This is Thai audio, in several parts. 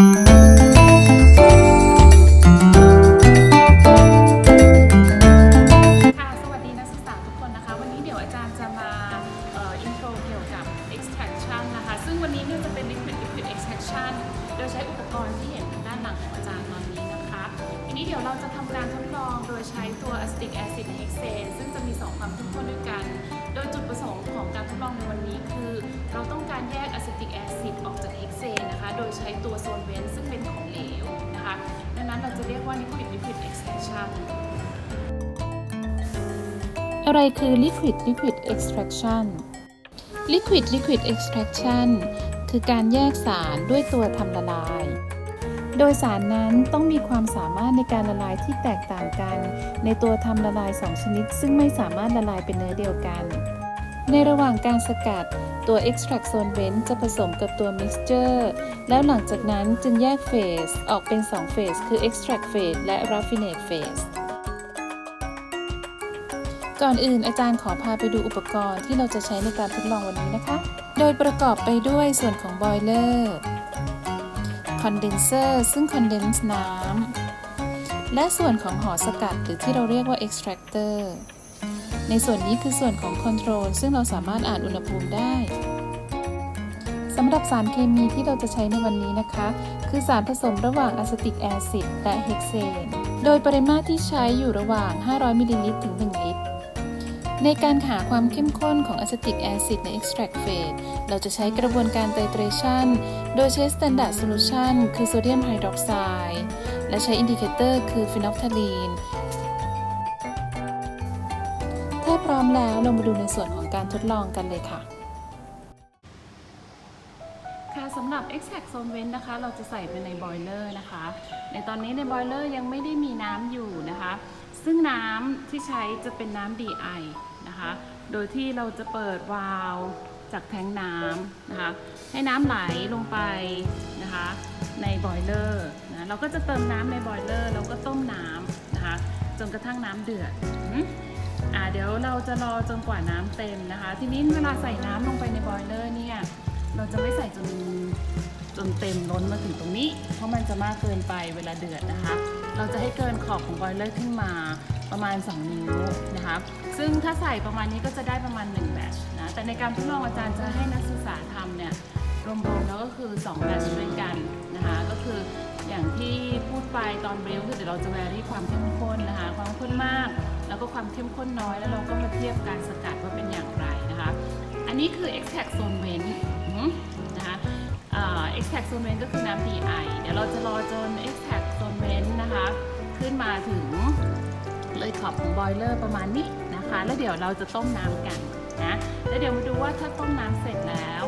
ค่ะสวัสดีนักศึกษาทุกคนนะคะ วันนี้เดี๋ยวอาจารย์จะมาเอินโทรเกี่ยวกับ extraction นะคะ ซึ่งวันนี้เนี่ยจะเป็น liquid liquid extraction โดยใช้อุปกรณ์ที่เห็นทางด้านหลังของอาจารย์ตอนนี้นะคะ ทีนี้เดี๋ยวเราจะทำการทดลองโดยใช้ตัว acetic acid hexane ซึ่งจะมี 2 ความเข้มข้นด้วยกัน โดยจุดประสงค์ของการทดลองในวันนี้คือ เราต้องการแยก acetic acid ออก โดยใช้ตัวโซนเวนซึ่งเป็นของเหลวนะคะ ดังนั้นเราจะเรียกว่า liquid liquid extraction อะไรคือ liquid liquid extraction liquid liquid extraction คือการแยกสารด้วยตัวทำละลาย โดยสารนั้นต้องมีความสามารถในการละลายที่แตกต่างกัน ในตัวทำละลาย 2 ชนิด ซึ่งไม่สามารถละลายเป็นเนื้อเดียวกัน ในระหว่างการสกัด ตัว extract solvent จะผสมกับตัว mixture แล้วหลังจากนั้นจึงแยกเฟสออกเป็น 2 เฟสคือ extract phase และ raffinate phase ก่อนอื่นอาจารย์ขอพาไปดูอุปกรณ์ที่เราจะใช้ในการทดลองวันนี้นะคะ โดยประกอบไปด้วยส่วนของบอยเลอร์คอนเดนเซอร์ซึ่งคอนเดนซ์น้ำและส่วนของหอสกัดหรือที่เราเรียกว่า extractor ในส่วนนี้คือส่วนของ control ซึ่งเราสามารถอ่านอุณหภูมิได้สำหรับสารเคมีที่เราจะใช้ในวันนี้นะคะ คือสารผสมระหว่างอะซิติกแอซิดและเฮกเซน โดยปริมาตรที่ใช้อยู่ระหว่าง 500มิลลิลิตรถึง 1 ลิตร ในการหาความเข้มข้นของอะซิติกแอซิดใน extract phase เราจะใช้กระบวนการ titration โดยใช้ standard solution คือโซเดียมไฮดรอกไซด์และใช้อินดิเคเตอร์คือฟินอลทาลีน ร้อมแล้วเรามาดูในส่วนของการทดลองกันเลยค่ะ ค่ะสำหรับ Exact solvent นะคะ เราจะใส่ไปในบอยเลอร์นะคะ ในตอนนี้ในบอยเลอร์ยังไม่ได้มีน้ำอยู่นะคะ ซึ่งน้ำที่ใช้จะเป็นน้ำ DI นะคะ โดยที่เราจะเปิดวาล์วจากแทงน้ำนะคะ ให้น้ำไหลลงไปนะคะ ในบอยเลอร์นะเราก็จะเติมน้ำในบอยเลอร์แล้วก็ต้มน้ำนะคะ จนกระทั่งน้ำเดือด อ่าเดี๋ยวเราจะรอจนกว่าน้ำเต็มนะคะ ทีนี้เวลาใส่น้ำลงไปในบอยเลอร์เนี่ยเราจะไม่ใส่จนจนเต็มล้นมาถึงตรงนี้ เพราะมันจะมากเกินไปเวลาเดือดนะคะ เราจะให้เกินขอบของบอยเลอร์ขึ้นมาประมาณ 2 นิ้วนะคะซึ่งถ้าใส่ประมาณนี้ก็จะได้ประมาณ1แบชนะแต่ในการทดลองอาจารย์จะให้นักศึกษาทำเนี่ยรวมๆแล้วก็คือ2แบชด้วยกันนะคะก็คืออย่างที่พูดไปตอนเบรลคือเดี๋ยวเราจะแวรี่ความเข้มข้นนะคะความเข้มข้นมาก แล้วก็ความเข้มข้นน้อย แล้วเราก็มาเทียบการสกัดว่าเป็นอย่างไรนะคะ อันนี้คือ extract solvent นะคะอ่า extract solvent ก็คือน้ำ DI เดี๋ยวเราจะรอจน extract solvent นะคะ ขึ้นมาถึงเลยขอบของบอยเลอร์ประมาณนี้นะคะ แล้วเดี๋ยวเราจะต้มน้ำกันนะ แล้วเดี๋ยวมาดูว่าถ้าต้มน้ำเสร็จแล้ว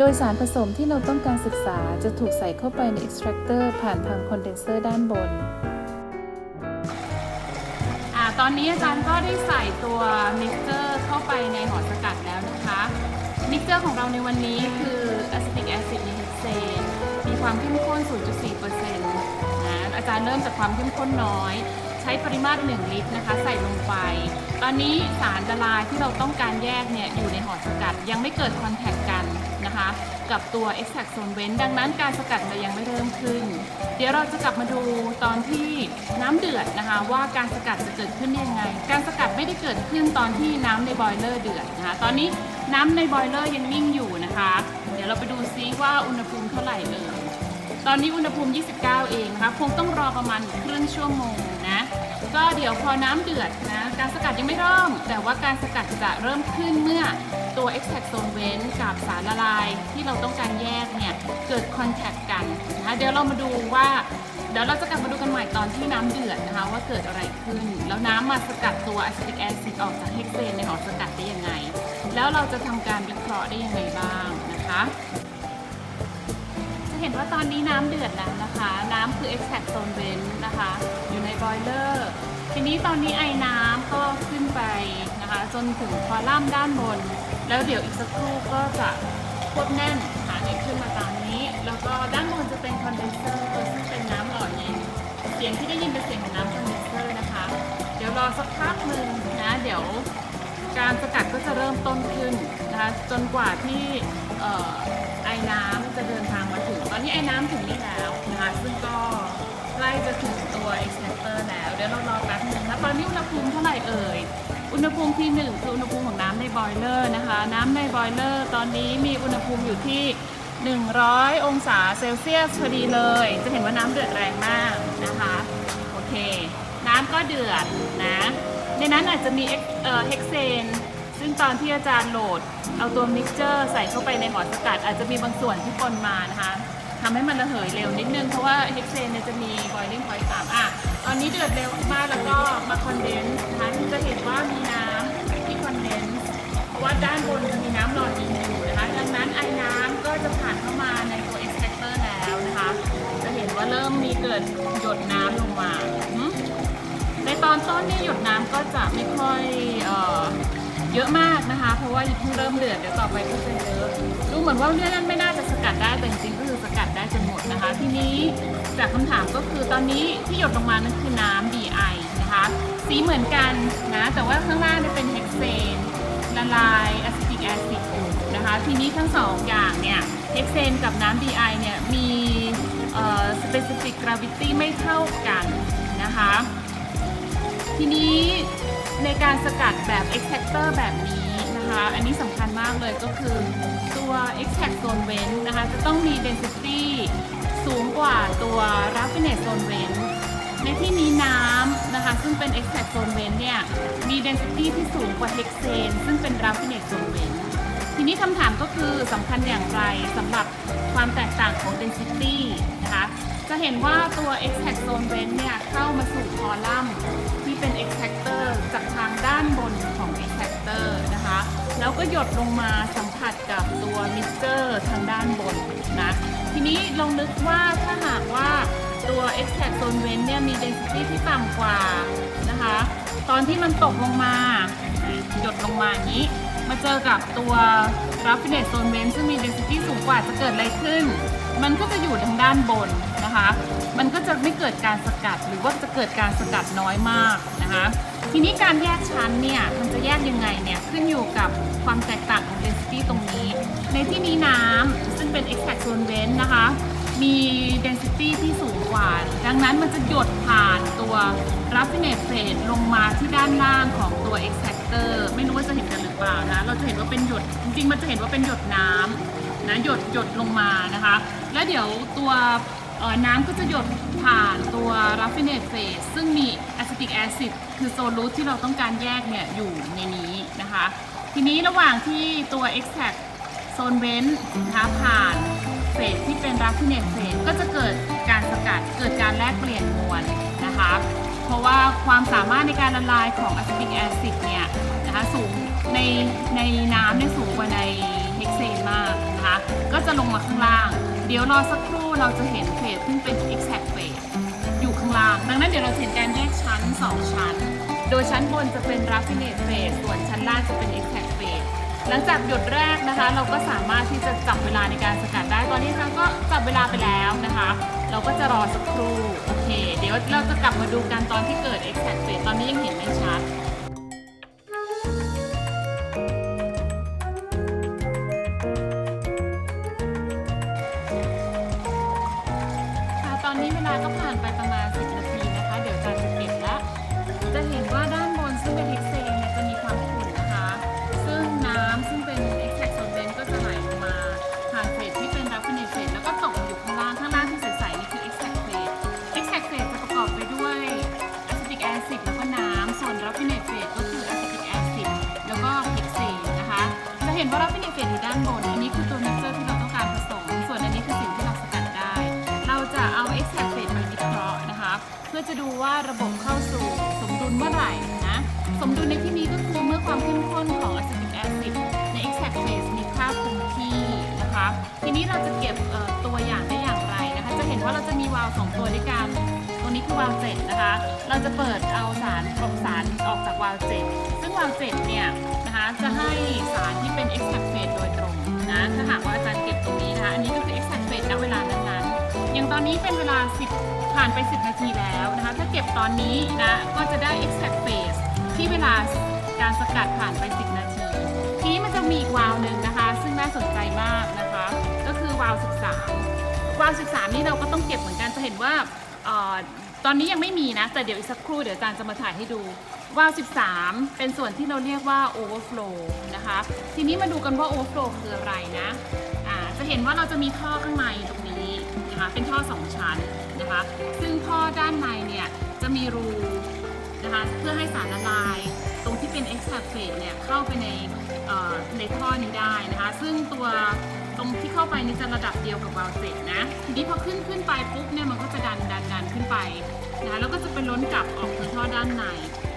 โดยสารผสมที่เราต้องการศึกษาจะถูกใส่เข้าไปใน extractor ผ่านทางคอนเดนเซอร์ด้านบนอตอนนี้อาจารย์ก็ได้ใส่ตัวมิกเจอร์เข้าไปในหอสกัดแล้วนะคะมิกเจอร์ของเราในวันนี้คืออะซิติกแอซิดในเฮกเซนมีความเข้มข้น 0.4%นะอาจารย์เริ่มจากความเข้มข้นน้อย ใช้ปริมาตร 1 ลิตรนะคะ ใส่ลงไป ตอนนี้สารละลายที่เราต้องการแยกเนี่ยอยู่ในหอสกัดยังไม่เกิดคอนแทคกัน กับตัว extract solvent ดังนั้นการสกัดจะยังไม่เริ่มขึ้น เดี๋ยวเราจะกลับมาดูตอนที่น้ำเดือดนะคะ ว่าการสกัดจะเกิดขึ้นยังไง การสกัดไม่ได้เกิดขึ้นตอนที่น้ำในบอยเลอร์เดือดนะคะ ตอนนี้น้ำในบอยเลอร์ยังนิ่งอยู่นะคะ เดี๋ยวเราไปดูซิว่าอุณหภูมิเท่าไหร่เลยตอนนี้อุณหภูมิ 29 เองนะคะคงต้องรอประมาณครึ่งชั่วโมงนะ ก็เดี๋ยวพอน้ำเดือดนะ การสกัดยังไม่เริ่ม แต่ว่าการสกัดจะเริ่มขึ้นเมื่อตัว extract solvent กับสารละลายที่เราต้องการแยกเนี่ย เกิด contact กันนะคะเดี๋ยวเรามาดูว่า เดี๋ยวเราจะกลับมาดูกันใหม่ตอนที่น้ำเดือดนะคะ ว่าเกิดอะไรขึ้น แล้วน้ำมาสกัดตัว acetic acid ออกจากเฮกเซนในหอสกัดได้ยังไง แล้วเราจะทำการวิเคราะห์ได้ยังไงบ้างนะคะ จะเห็นว่าตอนนี้น้ำเดือดแล้วนะคะ น้ำคือ extract solvent นะคะอยู่ใน บอยเลอร์ ทีนี้ตอนนี้ไอ้น้ำก็ขึ้นไปนะคะ จนถึงคอลัมน์ด้านบน แล้วเดี๋ยวอีกสักครู่ก็จะควบแน่นหาเนี่ยขึ้นมาตามนี้ แล้วก็ด้านบนจะเป็นคอนเดนเซอร์ซึ่งเป็นน้ำหล่อเย็นเสียงที่ได้ยินเป็นเสียงของน้ำคอนเดนเซอร์นะคะ เดี๋ยวรอสักพักหนึ่งนะเดี๋ยวการสกัดก็จะเริ่มต้นขึ้นนะคะจนกว่าที่ไอ้น้ำจะเดินทางมาถึง ตอนนี้ไอ้น้ำถึงนี่แล้วนะคะซึ่งก็ ใกล้จะถึงตัว extractor แล้วเดี๋ยวเรารอแป๊บนึงนะตอนนี้อุณหภูมิเท่าไหร่เอ่ย อุณหภูมิที่หนึ่งคืออุณหภูมิของน้ำในบอยเลอร์นะคะ น้ำในบอยเลอร์ตอนนี้มีอุณหภูมิอยู่ที่ 100 องศาเซลเซียสพอดีเลย จะเห็นว่าน้ำเดือดแรงมากนะคะ โอเค น้ำก็เดือดนะในนั้นอาจจะมีเอ็กเอ่อเฮกเซนซึ่งตอนที่อาจารย์โหลด เอาตัวมิกเจอร์ใส่เข้าไปในหอสกัดอาจจะมีบางส่วนที่ปนมานะคะ ทำให้มันระเหยเร็วนิดนึง เพราะว่าเฮกเซนเนี่ยจะมี boiling point ต่ำอะตอนนี้เดือดเร็วมากแล้วก็มาคอนเดนซ์นะคะจะเห็นว่ามีน้ำที่คอนเดนซ์เพราะว่าด้านบนจะมีน้ำหล่อเย็นอยู่นะคะ ดังนั้นไอ้น้ำก็จะผ่านเข้ามาในตัว extractor แล้วนะคะ จะเห็นว่าเริ่มมีเกิดหยดน้ำลงมาในตอนต้นเนี่ยหยดน้ำก็จะไม่ค่อยเอ่อเยอะมากนะคะ เพราะว่าเพิ่งเริ่มเดือดเดี๋ยวต่อไปก็จะเยอะดูเหมือนว่าเนี่ยนั่นไม่น่าจะสกัดได้แต่จริงๆ กัดได้จนหมดนะคะ ทีนี้จากคำถามก็คือตอนนี้ที่หยดลงมานั่นคือน้ำ DI นะคะ สีเหมือนกันนะ แต่ว่าข้างล่างเนี่ยเป็นเฮกเซนละลายอะซิติกแอซิดอยู่นะคะ ทีนี้ทั้งสองอย่างเนี่ยเฮกเซนกับน้ำ DI เนี่ยมีเอ่อ specific gravity ไม่เท่ากันนะคะ ทีนี้ในการสกัดแบบ extractor แบบนี้ นะคะ อันนี้สำคัญมากเลยก็คือตัว extract zone vent นะคะ จะต้องมี density สูงกว่าตัว raffinate zone vent ในที่นี้น้ำนะคะ ซึ่งเป็น extract zone vent เนี่ย มี density ที่สูงกว่า hexane ซึ่งเป็น raffinate zone vent ทีนี้คำถามก็คือสำคัญอย่างไรสำหรับความแตกต่างของ density นะคะ จะเห็นว่าตัว extract zone vent เนี่ย เข้ามาสู่คอลัมน์ที่เป็น extractor จากทางด้านบนของ extractor นะคะ แล้วก็หยดลงมาสัมผัสกับตัว mixer ทางด้านบนนะ ทีนี้ลองนึกว่าถ้าหากว่าตัว extract zone vent เนี่ยมี density ที่ต่ำกว่านะคะ ตอนที่มันตกลงมา หยดลงมาอย่างนี้ มาเจอกับตัว raffinate zone vent ซึ่งมี density สูงกว่าจะเกิดอะไรขึ้น มันก็จะอยู่ทางด้านบนนะคะ มันก็จะไม่เกิดการสกัดหรือว่าจะเกิดการสกัดน้อยมากนะคะ ทีนี้การแยกชั้นเนี่ยมันจะแยกยังไงเนี่ยขึ้นอยู่กับความแตกต่างของ density ตรงนี้ ในที่นี้น้ำซึ่งเป็น extract zone vent นะคะ มี density ที่สูงกว่า ดังนั้นมันจะหยดผ่านตัว raffinate phase ลงมาที่ด้านล่างของตัว extractor ไม่รู้ว่าจะเห็นกันหรือเปล่านะ เราจะเห็นว่าเป็นหยด จริงๆ มันจะเห็นว่าเป็นหยดน้ำนะหยดหยดลงมานะคะ แล้วเดี๋ยวตัวเอ่อน้ำก็จะหยดผ่านตัว raffinate phase ซึ่งมี acetic acid คือโซลูทที่เราต้องการแยกเนี่ยอยู่ในนี้นะคะ ทีนี้ระหว่างที่ตัว extract โซนเว้นนะคะผ่านเฟสที่เป็นรักฟิเนตเฟสก็จะเกิดการสกัดเกิดการแลกเปลี่ยนมวลนะคะ เพราะว่าความสามารถในการละลายของอะซิติกแอซิดเนี่ยนะคะสูงในในน้ำเนี่ยสูงกว่าในเฮกเซนมากนะคะก็จะลงมาข้างล่าง เดี๋ยวรอสักครู่เราจะเห็นเฟสซึ่งเป็น exact แยกชั้น2ชั้น โดยชั้นบนจะเป็น raffinate phase ส่วนชั้นล่างจะเป็น exact phase หลังจากหยดแรกนะคะ เราก็สามารถที่จะจับเวลาในการสกัดได้ ตอนนี้เราก็จับเวลาไปแล้วนะคะ เราก็จะรอสักครู่ โอเค เดี๋ยวเราจะกลับมาดูกันตอนที่เกิด exact phase ตอนนี้ยังเห็นไม่ชัดตอนนี้เวลาก็ผ่านไปประมาณ เห็นว่า raffinate phase อยู่ด้านบน อันนี้คือตัวมิกเซอร์ที่เราต้องการผสม ส่วนอันนี้คือสิ่งที่เราสกัดได้ เราจะเอา extract phase มาวิเคราะห์นะคะ เพื่อจะดูว่าระบบเข้าสู่สมดุลเมื่อไหร่นะ สมดุลในที่นี้ก็คือเมื่อความเข้มข้นของ acetic acid ใน extract phase มีค่าคงที่นะคะ ทีนี้เราจะเก็บตัวอย่างได้อย่างไรนะคะ จะเห็นว่าเราจะมีวาล์วสองตัวด้วยกัน ตรงนี้คือวาล์วเจ็ดนะคะ เราจะเปิดเอาสารออกสารออกจากวาล์วเจ็ด วาล์วเจ็ดเนี่ยนะคะจะให้สารที่เป็น extract phase โดยตรงนะถ้าหากว่าอาจารย์เก็บตรงนี้นะคะอันนี้ก็คือ extract phase ณเวลานั้นๆอย่างตอนนี้เป็นเวลา 10 ผ่านไป 10 นาทีแล้วนะคะถ้าเก็บตอนนี้นะก็จะได้ extract phase ที่เวลาการสกัดผ่านไป 10 นาที ทีนี้มันจะมีอีกวาล์วหนึ่งนะคะ ซึ่งน่าสนใจมากนะคะ ก็คือวาล์ว13วาล์ว13 นี่เราก็ต้องเก็บเหมือนกันจะเห็นว่า ตอนนี้ยังไม่มีนะ แต่เดี๋ยวอีกสักครู่เดี๋ยวอาจารย์จะมาถ่ายให้ดูวาล์ว13 เป็นส่วนที่เราเรียกว่า overflow นะคะ ทีนี้มาดูกันว่า overflow คืออะไรนะอ่าจะเห็นว่าเราจะมีท่อข้างในตรงนี้นะคะเป็นท่อ 2 ชั้นนะคะ ซึ่งท่อด้านในเนี่ยจะมีรูนะคะเพื่อให้สารละลายตรงที่เป็น extract phase เนี่ยเข้าไปในในท่อนี้ได้นะคะ ซึ่งตัว ตรงที่เข้าไปนี่จะระดับเดียวกับวาล์วเจ็ดนะ ทีนี้พอขึ้นขึ้นไปปุ๊บเนี่ยมันก็จะดันดันดันขึ้นไปนะคะแล้วก็จะเป็นล้นกลับออกทางท่อด้านใน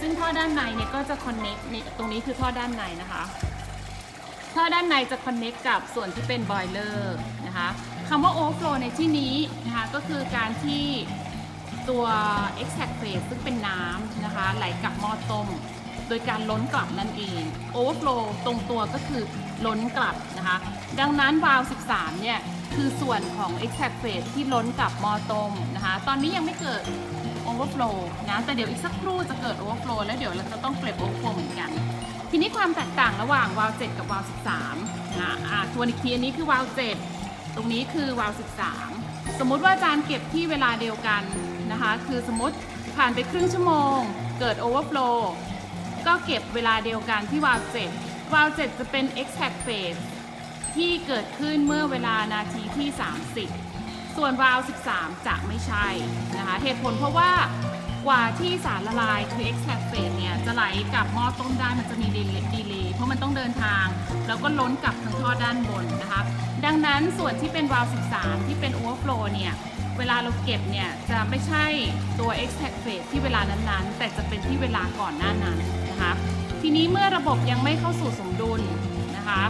ซึ่งท่อด้านในเนี่ยก็จะ connect นี่ตรงนี้คือท่อด้านในนะคะ ท่อด้านในจะ connect กับส่วนที่เป็น boiler นะคะคำว่า overflow ในที่นี้นะคะก็คือการที่ตัว extract phase ซึ่งเป็นน้ำนะคะไหลกลับหม้อต้ม โดยการล้นกลับนั่นเอง overflow ตรงตัวก็คือล้นกลับนะคะ ดังนั้นวาล์ว13 เนี่ย คือส่วนของ extract phase ที่ล้นกลับมอต้มนะคะ ตอนนี้ยังไม่เกิด overflow นะ แต่เดี๋ยวอีกสักครู่จะเกิด overflow แล้วเดี๋ยวเราจะต้องเก็บ overflow เหมือนกัน ทีนี้ความแตกต่างระหว่างวาล์ว7กับวาล์ว13นะอะทวนอีกทีอันนี้คือวาล์ว7ตรงนี้คือวาล์ว13 สมมุติว่าอาจารย์เก็บที่เวลาเดียวกันนะคะ คือสมมติผ่านไปครึ่งชั่วโมง เกิด overflow ก็เก็บเวลาเดียวกันที่วาล์ว7วาล์ว7จะเป็น exact phase ที่เกิดขึ้นเมื่อเวลานาทีที่ 30 ส่วนวาล์ว13 จะไม่ใช่นะคะเหตุผลเพราะว่ากว่าที่สารละลายคือ extract phase เนี่ยจะไหลกลับหม้อต้มได้มันจะมีดีเลย์เพราะมันต้องเดินทาง แล้วก็ล้นกลับทางท่อด้านบนนะคะดังนั้นส่วนที่เป็นวาล์ว13 ที่เป็น overflow เนี่ย เวลาเราเก็บเนี่ยจะไม่ใช่ตัว extract phase ที่เวลานั้นๆ แต่จะเป็นที่เวลาก่อนหน้านั้นนะคะทีนี้เมื่อระบบยังไม่เข้าสู่สมดุลนะคะ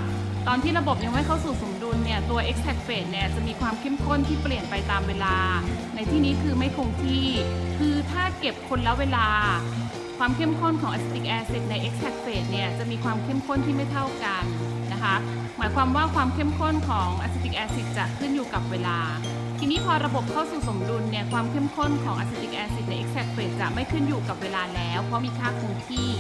ตอนที่ระบบยังไม่เข้าสู่สมดุลเนี่ยตัว extract phase เนี่ยจะมีความเข้มข้นที่เปลี่ยนไปตามเวลา ในที่นี้คือไม่คงที่คือถ้าเก็บคนละเวลา ความเข้มข้นของ acetic acid ใน extract phase เนี่ยจะมีความเข้มข้นที่ไม่เท่ากันนะคะหมายความว่าความเข้มข้นของ acetic acid จะขึ้นอยู่กับเวลา ทีนี้พอระบบเข้าสู่สมดุลเนี่ยความเข้มข้นของ acetic acid ใน extract phase จะไม่ขึ้นอยู่กับเวลาแล้ว เพราะมีค่าคงที่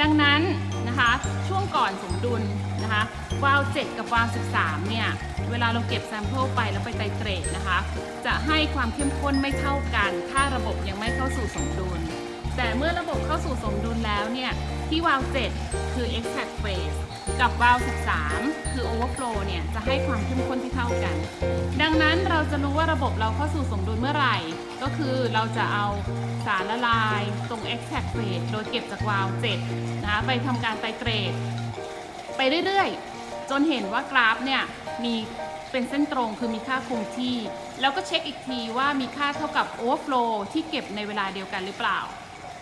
ดังนั้นนะคะช่วงก่อนสมดุลนะคะวาล์ว7กับวาล์ว13 เนี่ย เวลาเราเก็บแซมเปิลไปแล้วไปไตรเตรตนะคะ จะให้ความเข้มข้นไม่เท่ากัน ถ้าระบบยังไม่เข้าสู่สมดุล แต่เมื่อระบบเข้าสู่สมดุลแล้วเนี่ย ที่วาล์ว7คือ exact phase กับวาล์ว13 คือ overflow เนี่ย จะให้ความเข้มข้นที่เท่ากัน ดังนั้นเราจะรู้ว่าระบบเราเข้าสู่สมดุลเมื่อไหร่ ก็คือเราจะเอาสารละลายตรง exact phase โดยเก็บจากวาล์ว7นะคะไปทำการไตรเตรตไปเรื่อยๆ จนเห็นว่ากราฟเนี่ย มีเป็นเส้นตรงคือมีค่าคงที่ แล้วก็เช็คอีกทีว่ามีค่าเท่ากับ overflow ที่เก็บในเวลาเดียวกันหรือเปล่า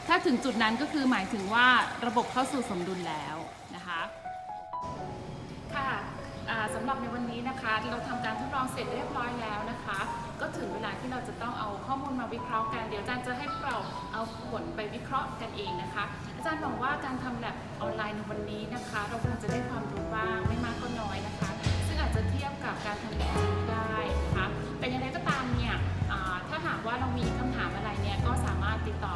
ถ้าถึงจุดนั้นก็คือหมายถึงว่าระบบเข้าสู่สมดุลแล้วนะคะ ค่ะสำหรับในวันนี้นะคะ เราทำการทดลองเสร็จเรียบร้อยแล้วนะคะ ก็ถึงเวลาที่เราจะต้องเอาข้อมูลมาวิเคราะห์กันเดี๋ยวอาจารย์จะให้เราเอาผลไปวิเคราะห์กันเองนะคะ อาจารย์หวังว่าการทำแลบออนไลน์ในวันนี้นะคะ เราคงจะได้ความรู้บ้างไม่มากก็น้อยนะคะ ซึ่งอาจจะเทียบกับการทำแลบไม่ได้นะคะแต่อย่างไรก็ตามเนี่ยถ้าหากว่าเรามีคำถามอะไรเนี่ยก็สามารถติดต่อ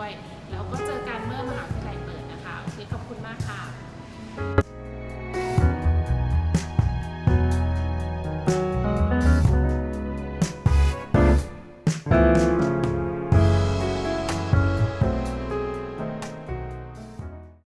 ด้วย แล้วก็เจอกันเมื่อมหาวิทยาลัยเปิดนะคะโอเคขอบคุณมากค่ะ